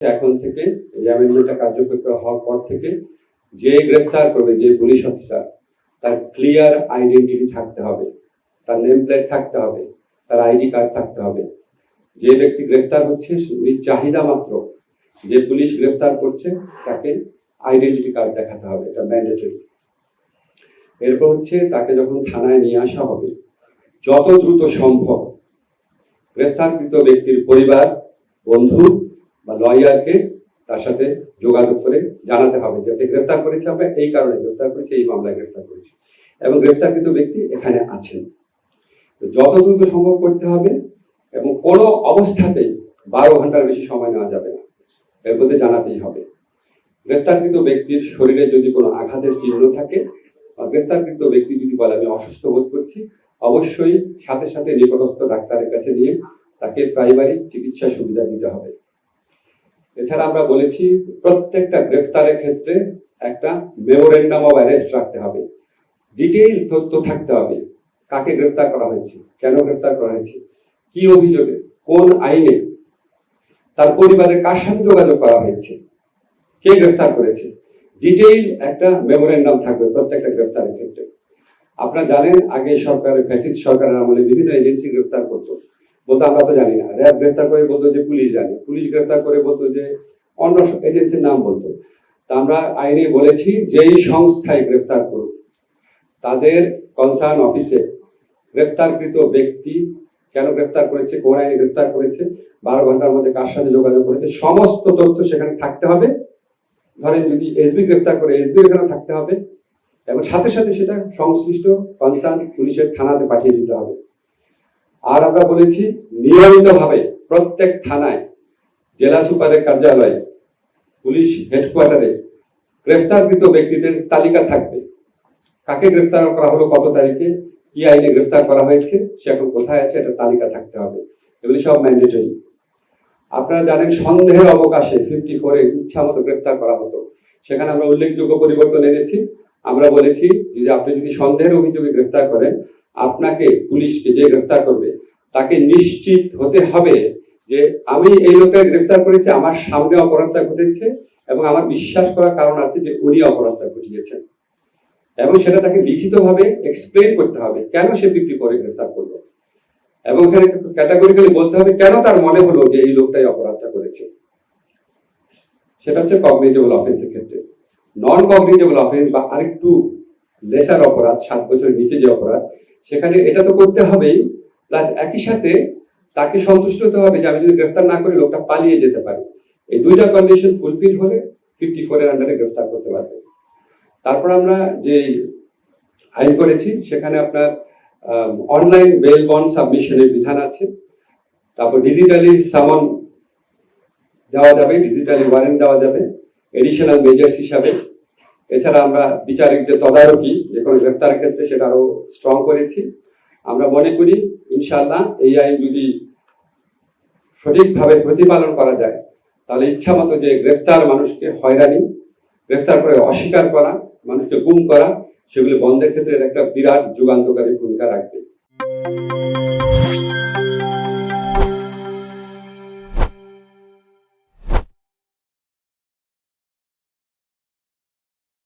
এখন থেকে এই অ্যামেন্ডমেন্টটা কার্যকর হওয়ার পর থেকে যে গ্রেফতার করবে যে পুলিশ অফিসার তার ক্লিয়ার আইডেন্টিটি থাকতে হবে, তার নেম প্লেট থাকতে হবে, তার আইডি কার্ড থাকতে হবে। যে ব্যক্তি গ্রেফতার হচ্ছে উনি চাহিদা মাত্র যে পুলিশ গ্রেফতার করছে, তাকে আইডেন্টিটি কার্ড দেখাতে হবে, এটা ম্যান্ডেটরি এরপর হচ্ছে তাকে যখন থানায় নিয়ে আসা হবে, যত দ্রুত সম্ভব গ্রেফতারকৃত ব্যক্তির পরিবার, বন্ধু বা লয়ারকে তার সাথে যোগাযোগ করে জানাতে হবে যে আপনি গ্রেফতার করেছে, আমরা এই কারণে গ্রেফতার করেছি, এই মামলায় গ্রেফতার করেছি। এবং গ্রেফতারকৃত ব্যক্তি এখানে আছেন। যত দ্রুত সম্ভব করতে হবে এবং কোনো অবস্থাতেই বারো ঘণ্টার বেশি সময় নেওয়া যাবে না। এর মধ্যে জানাতেই হবে। গ্রেফতারকৃত ব্যক্তির শরীরে যদি কোনো আঘাতের চিহ্ন থাকে বা গ্রেফতারকৃত ব্যক্তি যদি বলে, আমি অসুস্থ বোধ করছি, অবশ্যই সাথে সাথে নিকটস্থ ডাক্তারের কাছে নিয়ে তাকে পারিবারিক চিকিৎসা সুবিধা দিতে হবে। এছাড়া আমরা বলেছি প্রত্যেকটা গ্রেফতারের ক্ষেত্রে একটা মেমোরেন্ডাম অফ অ্যারেস্ট রাখতে হবে। ডিটেইল তথ্য থাকতে হবে, কাকে গ্রেফতার করা হয়েছে, কেন গ্রেফতার করা হয়েছে, কি অভিযোগে, কোন আইনে, তার পরিবারের কার সাথে যোগাযোগ করা হয়েছে, কে গ্রেফতার করেছে। ডিটেইল একটা মেমোরেন্ডাম থাকবে প্রত্যেকটা গ্রেফতারের ক্ষেত্রে। আপনারা জানেন, আগে সরকারের, ফ্যাসিস্ট সরকারের আমলে বিভিন্ন এজেন্সি গ্রেফতার করতো। বলতো আমরা তো জানি না। র্যাব গ্রেফতার করে বলতো যে পুলিশ জানে। পুলিশ গ্রেফতার করে বলতো যে অন্য এজেন্সির নাম বলতো। তা আমরা আইনে বলেছি যেই সংস্থায় গ্রেফতার করুক, তাদের কনসার্ন অফিসে গ্রেফতারকৃত ব্যক্তি কেন গ্রেফতার করেছে, কোন আইনে গ্রেফতার করেছে, বারো ঘণ্টার মধ্যে কার সাথে যোগাযোগ করেছে, সমস্ত তথ্য সেখানে থাকতে হবে। ধরেন যদি এসবি গ্রেফতার করে এসবি এখানে থাকতে হবে। এবং সাথে সাথে সেটা সংশ্লিষ্ট কনসার্ন পুলিশের থানাতে পাঠিয়ে দিতে হবে। আর আমরা বলেছি নিয়মিতভাবে প্রত্যেক থানায়, জেলা সুপারের কার্যালয়ে, পুলিশ হেডকোয়ার্টারে গ্রেফতারকৃত ব্যক্তিদের তালিকা থাকবে। কাকে গ্রেফতার করা হলো, কত তারিখে, কি আইনে গ্রেফতার করা হয়েছে, সে এখন কোথায় আছে এটা তালিকা থাকতে হবে। এগুলি সব ম্যান্ডেটরি আপনারা জানেন, সন্দেহের অবকাশে ফিফটি ফোরে ইচ্ছা মতো গ্রেফতার করা হতো। সেখানে আমরা উল্লেখযোগ্য পরিবর্তন এনেছি। আমরা বলেছি যে আপনি যদি সন্দেহের অভিযোগে গ্রেফতার করেন, আপনাকে পুলিশকে যে গ্রেফতার করবে তাকে নিশ্চিত হতে হবে যে আমি এই লোককে গ্রেফতার করেছি, আমার সামনে অপরাধটা ঘটেছে এবং আমার বিশ্বাস করার কারণ আছে যে উনি অপরাধটা ঘটিয়েছেন। এবং সেটা তাকে লিখিতভাবে এক্সপ্লেন করতে হবে কেন সে ফিফটি ফোরে গ্রেফতার করল। এবং এখানে ক্যাটাগরিক্যালি বলতে হবে কেন তার মনে হলো যে এই লোকটাই অপরাধটা করেছে। সেটা হচ্ছে কগনিটেবল অফেন্সের ক্ষেত্রে। নন কগনিটেবল অফেন্স বা আরেকটু লেসার অপরাধ, সাত বছরের নিচে যে অপরাধ, সেখানে এটা তো করতে হবেই। প্লাস একই সাথে তাকে সন্তুষ্ট হতে হবে যে আমি যদি গ্রেফতার না করি, লোকটা পালিয়ে যেতে পারে। এই দুইটা কন্ডিশন ফুলফিল হলে ফিফটি ফোর এর আন্ডারে গ্রেফতার করতে পারবে। তারপর আমরা যে আইন করেছি, সেখানে আপনার অনলাইন বেল বন্ড সাবমিশনের বিধান আছে। তারপর ডিজিটালি সামন দেওয়া যাবে ডিজিটালি ওয়ারেন্ট দেওয়া যাবে এডিশনাল মেজার্স হিসাবে। এছাড়া আমরা বিচারিক যে তদারকি, যে কোনো গ্রেফতারের ক্ষেত্রে সেটা আরও স্ট্রং করেছি। আমরা মনে করি ইনশাল্লাহ এই আইন যদি সঠিকভাবে প্রতিপালন করা যায়, তাহলে ইচ্ছা মতো যে গ্রেফতার মানুষকে হয়রানি, গ্রেফতার করে অস্বীকার করা, মানুষকে গুম করা, সেগুলি বন্ধের ক্ষেত্রে একটা বিরাট যুগান্তকারী ভূমিকা রাখবে।